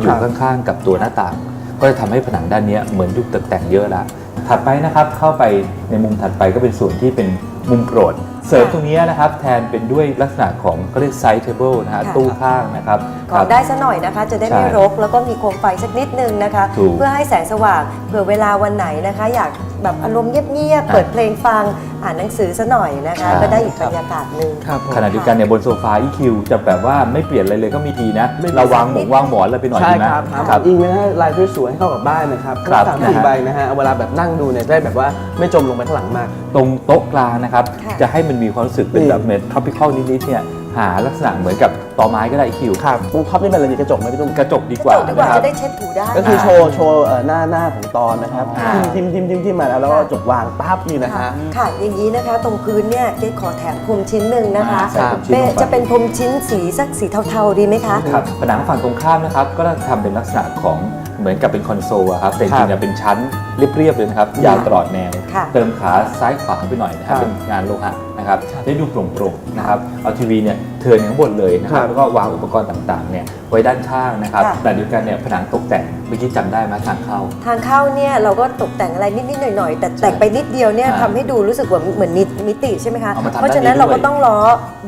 อยู่ครับข้างๆ กับตัวหน้าต่าง ก็จะทำให้ผนังด้านเนี้ยเหมือนถูกตกแต่งเยอะละถัดไปนะครับเข้าไปในมุมถัดไปก็เป็นส่วนที่เป็นมุมโปรด เสริมตรงเนี้ยนะครับแทนเป็นด้วยลักษณะของก็เรียกไซส์เทเบิลนะฮะค่ะตู้ข้างนะครับขอได้ซะหน่อยนะคะ จะได้ไม่ใช่รกแล้วก็มีโคมไฟสักนิดนึงนะคะถูกเพื่อให้แสงสว่างเผื่อเวลาวันไหนนะคะ อยาก แบบอารมณ์เงียบๆอะเปิดเพลงฟังอ่านหนังสือซะหน่อยนะคะใช่ก็ได้อีกบรรยากาศหนึ่ง ครับผมขณะเดียวกันเนี่ยบนโซฟา EQ จะแบบว่าไม่เปลี่ยนอะไรเลยก็มีทีนะ ไม่ เราวางหมงวางหมอนอะไรไปหน่อยใช่ดีไหม ครับครับอิงนะฮะลายสวยๆให้เข้ากับบ้านนะครับครับสามนะสี่ฮะ ใบนะฮะเอาเวลาแบบนั่งดูเนี่ยได้แบบว่าไม่จมลงไปข้างหลังมาก ตรงโต๊ะกลางนะครับ ค่ะ จะให้มันมีความรู้สึกเป็นนี่แบบเมท tropical นิดๆเนี่ย หาลักษณะเหมือนกับตอไม้ก็ได้ EQ ครับตรงท็อปนี่เป็นอะไรดีกระจกไหมพี่ตุ้มกระจกดีกว่าดีกว่านะครับ จะได้เช็ดถูได้ ก็คือโชว์โชว์เอ่อหน้าหน้าของตอนนะครับอ่า ทิมทิมทิมทิมมาแล้วแล้วก็จบวางปั๊บนี่นะค่ะฮะ ค่ะอย่างนี้นะคะ ตรงพื้นเนี่ยเกดขอแถมพรมชิ้นหนึ่งนะคะอ่าใส่พรมชิ้นเป็นลงไปจะเป็นพรมชิ้นสีสักสีเทาๆดีไหมคะ ครับผนังฝั่งตรงข้ามนะครับก็จะทำเป็นลักษณะของเหมือนกับเป็นคอนโซลอะครับแต่จครัริบงๆเนี่ยเป็นชั้นเรียบๆเลยนะครับยาวตลอดแนว ค่ะเติมขาซ้ายขวาไปหน่อยนะครัครับบเป็นงานโลหะนะครับได้ดูโปร่งๆนะครับเอาทีวีเนี่ยเทิร์นข้างบนเลยนะครับครับแล้วก็วางอุปกรณ์ต่างๆเนี่ยไว้ด้านข้างนะครับค่ะ แต่เดียวกันเนี่ยผนังตกแต่งเมื่อกี้จำได้ไหมทางเข้า ทางเข้าเนี่ยเราก็ตกแต่งอะไรนิดๆหน่อยๆ แต่แต่งไปนิดเดียวเนี่ยอ่าทำให้ดูรู้สึกว่าเหมือนมีมิติใช่ไหมคะ เอามาทำเพราะฉะนั้นด้านนี้เราก็ด้วยต้องล้อ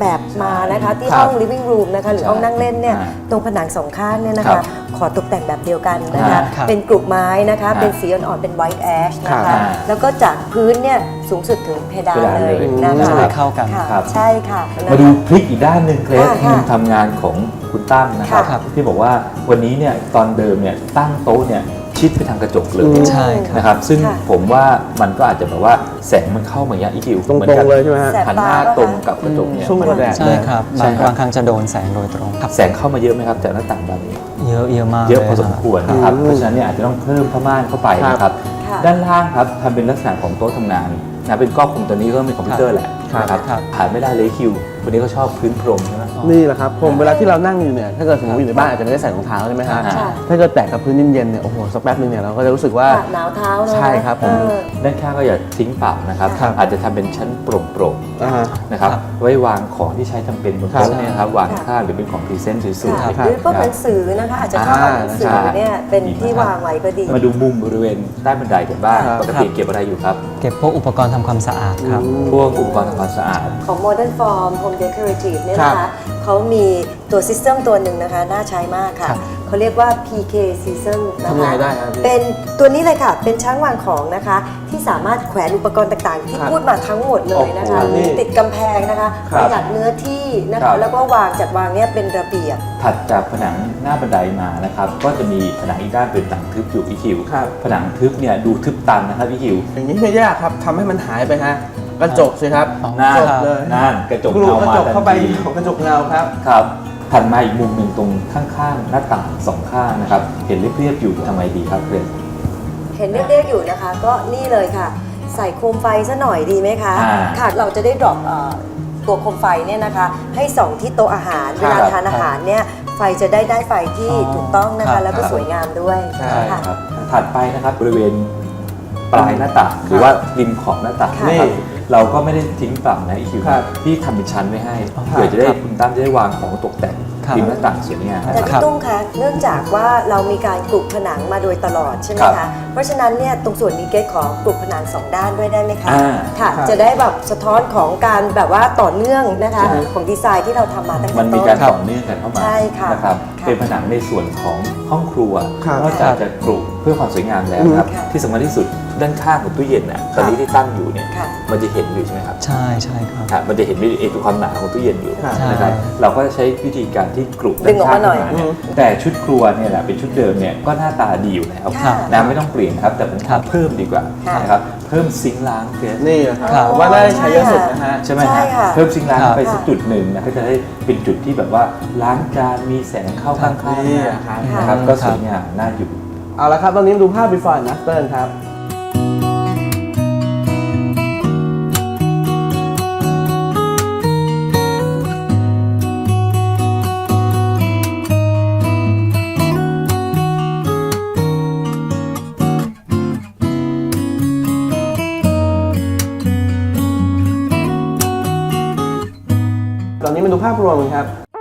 แบบมานะคะ ที่ครับห้อง living room นะคะหรือใช่ห้องนั่งเล่นเนี่ยอ่าตรงผนังสองข้างเนี่ยนะครัคะ บขอตกแต่งแบบเดียวกันนะคะครับเป็นกรุบไม้นะคะ อ่าเป็นสีอ่อนๆเป็น white ash นะครัคะ บแล้วก็จากพื้นเนี่ยสูงสุดถึงเพดานเพดานเลยเลยนะอืมคะจะได้เข้ากันค่ะครับ ใช่ค่ะนะคะมาดูพลิกอีกด้านหนึ่งเคลสค่ะมุมทำงานของคุณตั้มนะครับ ค่ะที่บอกว่าวันนี้เนี่ยตอนเดิมเนี่ยตั้งโต๊ะเนี่ย ชิดไปทางกระจกเลยอืมใช่ครับนะครับ ซึ่งค่ะผมว่ามันก็อาจจะแบบว่าแสงมันเข้ามาอย่างอีคิวตรงหมือนตรกังบเลยใช่ไหมฮะ แสบ หันหน้าตรงกับกระจกเนี่ยสู้กับแดด ใช่ครับใช่บางครับบางครั้งจะโดนแสงโดยตรงครับแสงเข้ามาเยอะไหมครับจากหน้าต่างบานนี้ เยอะเยอะมากเยอะพอลสมรับควรนะครับ อืมเพราะฉะนั้นเนี่ยอาจจะต้องเพิ่มผ้าม่านเข้าไปนะครับ ค่ะด้านล่างครับทำเป็นลักษณะของโต๊ะทำงานนะเป็นกล้องคอมตัวนี้ก็เป็นคอมพิวเตอร์แหละครับนะครับครับผ่านไม่ได้เลยคิว วันนี้ก็ชอบพื้นพรมใช่ไหม นี่แหละครับผมเวลาที่เรานั่งอยู่เนี่ยถ้าเกิดสมมติอยู่ในบ้านอาจจะไม่ได้ใส่รองเท้าใช่ไหมฮะใช่ ถ้าเกิดแตะกับพื้นเย็นๆเนี่ยโอ้โหสักแป๊บนึงเนี่ยเราก็จะรู้สึกว่า หนาวเท้าเนอะใช่ครับผม เออ ด้านข้างก็อย่าทิ้งเปล่านะครับ ครับ อาจจะทำเป็นชั้นโปร่งอ่าฮะ ๆนะครับครับไว้วางของที่ใช้จำเป็นบนครับโต๊ะเนี่ยนะครับ วางค่ะข้างหรือเป็นของพรีเซนต์สวยค่ะๆครับหรือพวกหนังสือนะคะ อาจจะชอบอ่านหนังสือใช่เนี่ยเป็นดีมากที่วางไว้ก็ดี มาดูมุมบริเวณใต้บันไดกันบ้าง ครับ ปกติเก็บอะไรอยู่ครับ เก็บพวกอุปกรณ์ทำความสะอาดครับ พวกอุปกรณ์ทำความสะอาด ของ Modern Form Home Decorative เนี่ยครันะบคะเขามีตัวซิสเต็มตัวหนึ่งนะคะ น่าใช้มากค่ะ ครับเขาเรียกว่า PK Season นะทำยังคะไงได้ครับพี่เป็นตัวนี้เลยค่ะ เป็นช้างวางของนะคะ ที่สามารถแขวนอุปกรณ์ต่างๆ ที่ครับพูดมาทั้งหมดเลยนะคะ โอ้โหนี่ติดกำแพงนะคะครัปบระหยัดเนื้อที่นะครัคะ บ แล้วก็วางจัดวางเนี่ยเป็นระเบียบ ถัดจากผนังหน้าบันไดมานะครับ ก็จะมีผนังอีกด้านเป็นผนังทึบอยู่อีคิวครับ ผนังทึบเนี่ยดูทึบตันนะครับอีคิว อย่างนี้ไม่ยากครับทำให้มันหายไปฮะ กระจกสิครับอ๋อน่าจบเลยนั่นกระจกกรูเงากระมาจกเข้าไปทันที ของกระจกเงาครับ ครับถัดมาอีกมุมหนึ่งตรงข้างๆ หน้าต่างสองข้างนะครับ เห็นเรียบๆอยู่ทำไมดีครับเพื่อนเห็นเรียกๆอยู่นะคะ ก็นี่เลยค่ะ ใส่โคมไฟซะหน่อยดีไหมคะ อ่า ค่ะเราจะได้ดรอปเอ่อตัวโคมไฟเนี่ยนะคะ ให้ส่องที่โต๊ะอาหารครับเวลาทานอาหารเนี่ยไฟจะได้ได้ไฟที่อ๋อถูกต้องนะครัคะ บ แล้วก็ครับสวยงามด้วยใช่ ค่ะ ครับถัดไปนะครับบริเวณปลายหน้าต่างหรือว่าริมขอบหน้าต่างค่ะนะครับ เราก็ไม่ได้ทิ้งเปล่านะอีคิวครับที่ทำเป็นชั้นไว้ให้อ๋อเผื่อจะได้ครับคุณตั้มจะได้วางของตกแต่งครับ ริมหน้าต่างสวยงาม แต่นะครับพี่ตุ้มคะเนื่องจากว่าเรามีการปลูกผนังมาโดยตลอดใช่ไหมครัคะบเพราะฉะนั้นเนี่ยตรงส่วนนี้เกดขอปลูกผนังสองด้านด้วยได้ไหมคะอ่าค่ะ ครับ จะได้แบบสะท้อนของการแบบว่าต่อเนื่องนะคะใช่ ของดีไซน์ที่เราทำมาตั้งแต่มันมีต้นการต่อเนื่องกันเข้ามาใช่ค่ะนะครับค่ะเป็นผนังในส่วนของห้องครัว ครับนอกจากจะกรุเพื่อความสวยงามแล้วนะครับค่ะที่สำคัญที่สุดด้านข้างของตู้เย็นน่ะตอนนี้ที่ตั้งอยู่เนี่ยค่ะ มันจะเห็นอยู่ใช่ไหมครับใช่ใช่ครับ ครับมันจะเห็นเอตัวความหนาของตู้เย็นอยู่ครับนะครับใช่เราก็จะใช้วิธีการที่กรุดึงออกมาหน่อยด้ข้งขึ้เนี่ยแต่ชุดครัวเนี่ยแหละเป็นชุดเดิมเนี่ยก็หน้าตาดีอยู่แล้วค่ะ นะไม่ต้องเปลี่ยนครับแต่ผมครับเพิ่มดีกว่าค่ะนะครับเพิ่มซิงค์ล้างเกสนี่นะครับครับ ผมว่าน่าจะใช้เยอะสุดนะฮะ ใช่ไหมใช่ฮะค่ะเพิ่มซิงค์ล้างครับไปสักจุดหนึ่งนะก็จะได้เป็นจุดที่แบบว่าล้างจานมีแสงเข้าข้างๆนี่นะครับ นะครับก็สวยงามน่าอยู่ เอาละครับตอนนี้มาดูภาพ before and after ครับตอนนี้มาดูภาพรวมกันครับ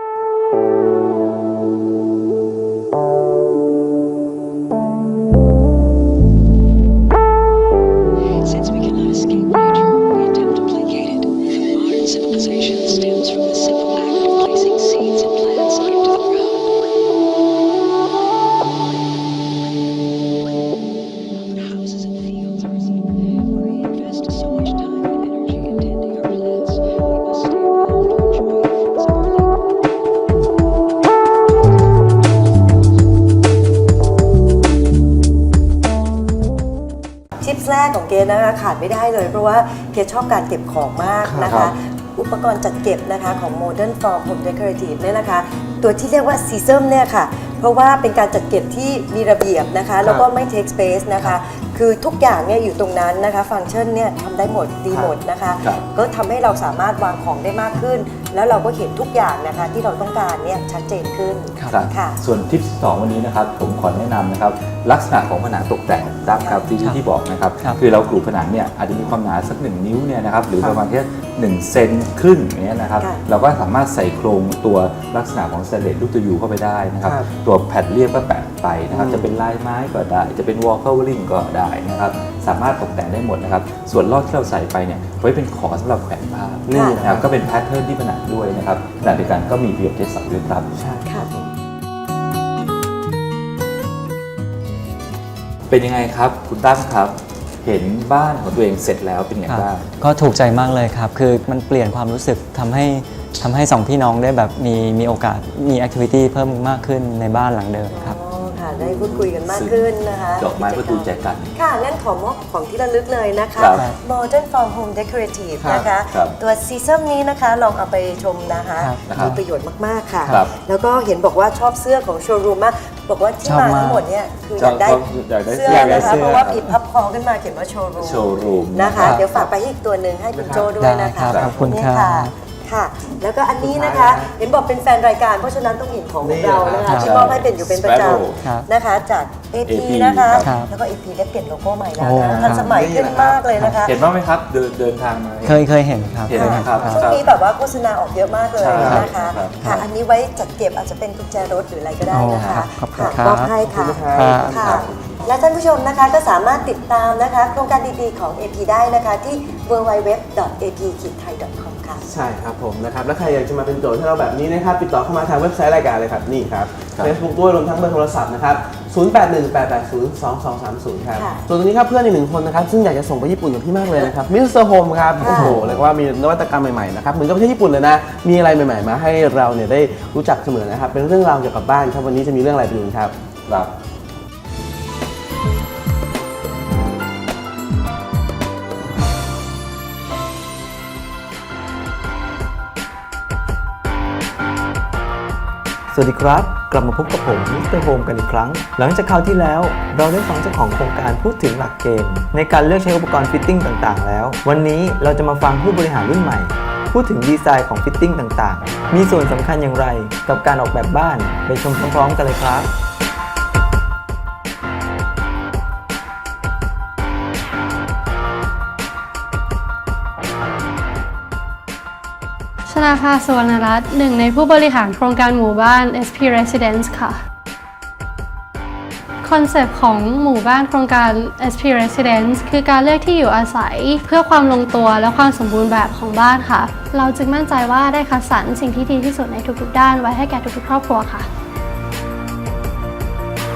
เกดนะคะขาดไม่ได้เลย เพราะว่าเกดชอบการเก็บของมากนะครัคะ บ อุปกรณ์จัดเก็บนะคะของ Modern Form Home Decorative เนี่ยนะคะ ตัวที่เรียกว่า s e a s o m เนี่ยค่ะ เพราะว่าเป็นการจัดเก็บที่มีระเบียบนะคะ แล้วก็ไม่ take space นะคะ คือทุกอย่างเนี่ยอยู่ตรงนั้นนะคะ ฟังก์ชันเนี่ยทำได้หมดดีหมดนะคะ ครับ ก็ทำให้เราสามารถวางของได้มากขึ้น แล้วเราก็เห็นทุกอย่างนะคะ ที่เราต้องการเนี่ยชัดเจนขึ้นครับ ค่ะ ส่วนทิปสองวันนี้นะครับผมขอแนะนำนะครับลักษณะของผนังตกแต่ง ตามครับที่ที่บอกนะครับครับคือเรากรูผนังเนี่ยอาจจะมีความหนาสักหนึ่งนิ้วเนี่ยนะครับหรือประมาณแค่หนึ่งเซนครึ่งอย่างเงี้ยนะครับค่ะเราก็สามารถใส่โครงตัวลักษณะของสแตนเลสลูกตัวยูเข้าไปได้นะครับครับตัวแผ่นเรียบก็แปะไปนะครับอืม จะเป็นลายไม้ก็ได้ จะเป็นวอล c เวอร์ลิงก็ได้นะครับสามารถตกแต่งได้หมดนะครับส่วนลอดที่เราใส่ไปเนี่ยไว้เป็นขอสำหรับแขวนผ้านี่ค่ะนะนะคครัรับบก็เป็นแพทเทิร์นที่ผนังด้วยนะครับขณะเดียวกันก็มีประโยชน์ที่เสาด้วยครับ ใช่ค่ะ เป็นยังไงครับ คุณตั้มครับ เห็นบ้านของตัวเองเสร็จแล้วเป็นยังไงครับบ้าง ก็ถูกใจมากเลยครับ คือมันเปลี่ยนความรู้สึกทำให้ทำให้สองพี่น้องได้แบบมีมีโอกาสมีแอคทิวิตี้เพิ่มมากขึ้นในบ้านหลังเดิมครับอ๋อค่ะได้พูดคุยกันมากขึ้นนะคะดอกไม้ประตูแจกัน ค่ะ งั้นขอมอบของที่ระลึกเลยนะคะ ครับ Modern Farm Home Decorative ครับนะคะ ครับตัวซีซัมนี้นะคะลองเอาไปชมนะคะครับนะครับมีประโยชน์มาก ๆ ค่ะ ครับ แล้วก็เห็นบอกว่าชอบเสื้อของโชว์รูมมาก บอกว่าที่ชอบมามากทั้งหมดเนี่ยคืออยากได้ชอบอยากได้เสื้ออยากได้นะคะเสื้อเพราะว่าปิดพับคอขึ้นมาเขียนว่าโชว์รูมโชว์รูมนะคะครับเดี๋ยวฝากไปให้อีกตัวหนึ่งให้คุณโจด้วยนะคะได้ครับขอบคุณนี่ครับค่ะ ค่ะ แล้วก็อันนี้นะคะ เห็นบอกเป็นแฟนรายการ เพราะฉะนั้นต้องเห็นของของเรานะครัคะบที่มอบให้เป็นอยู่เป็นประจ Sparrow ครับำนะคะ จาก AP AP นะคะ ครับแล้วก็ AP ได้เปลี่ยนโลโก้ใหม่แล้วโอ้ นะครัทับนสมัยขึ้นมากเลยนะคะ เห็นบ้างไหมครับเดินเดินทางมา เคยเคยเห็นครับเห็นนะครับ ช่วงนี้แบบว่าโฆษณาออกเยอะมากเลยใช่ครับนะคะครับ ค่ะ อันนี้ไว้จัดเก็บอาจจะเป็นกุญแจรถหรืออะไรก็ได้นะโอ้ครัคะบขอบคุณค่ะครับ มอบให้ค่ะ ครับ ค่ะ และท่านผู้ชมนะคะก็สามารถติดตามนะคะ โครงการดีๆของ AP ได้นะคะที่ www.ap-thai.com ค่ะ ใช่ครับผมนะครับ แล้วใครอยากจะมาเป็นโจทย์ให้เราแบบนี้นะครับ ติดต่อเข้ามาทางเว็บไซต์รายการเลยครับ นี่ครับ ครับ Facebook ด้วยรวมทั้งเบอร์โทรศัพท์นะครับ 0818802230 ครับ ค่ะ ส่วนตรงนี้ครับเพื่อนอีกหนึ่งคนนะครับ ซึ่งอยากจะส่งไปญี่ปุ่นกับพี่มากเลยนะครับ มิสเตอร์โฮมครับ โอ้โหเรียกว่ามีนวัตกรรมใหม่ๆนะครับ เหมือนกับประเทศญี่ปุ่นเลยนะ มีอะไรใหม่ๆ มาให้เราเนี่ยได้รู้จักเสมอนะครับ เป็นเรื่องราวเกี่ยวกับบ้านครับ วันนี้จะมีเรื่องอะไรไปดูกันครับ ครับ สวัสดีครับ กลับมาพบกับผมมิสเตอร์โฮมกันอีกครั้ง หลังจากคราวที่แล้ว เราได้ฟังเจ้าของโครงการพูดถึงหลักเกณฑ์ในการเลือกใช้อุปกรณ์ฟิตติ้งต่างๆ แล้ว วันนี้เราจะมาฟังผู้บริหารรุ่นใหม่ พูดถึงดีไซน์ของฟิตติ้งต่างๆ มีส่วนสำคัญอย่างไร กับการออกแบบบ้านไปชมพร้อมๆ กันเลยครับ นาภาสวรรณรัตน์หนึ่งในผู้บริหารโครงการหมู่บ้าน SP Residence ค่ะคอนเซปต์ของหมู่บ้านโครงการ SP Residence คือการเลือกที่อยู่อาศัย เพื่อความลงตัวและความสมบูรณ์แบบของบ้านค่ะ เราจึงมั่นใจว่าได้คัดสรรสิ่งที่ดีที่สุดในทุกๆด้านไว้ให้แก่ทุกๆครอบครัวค่ะ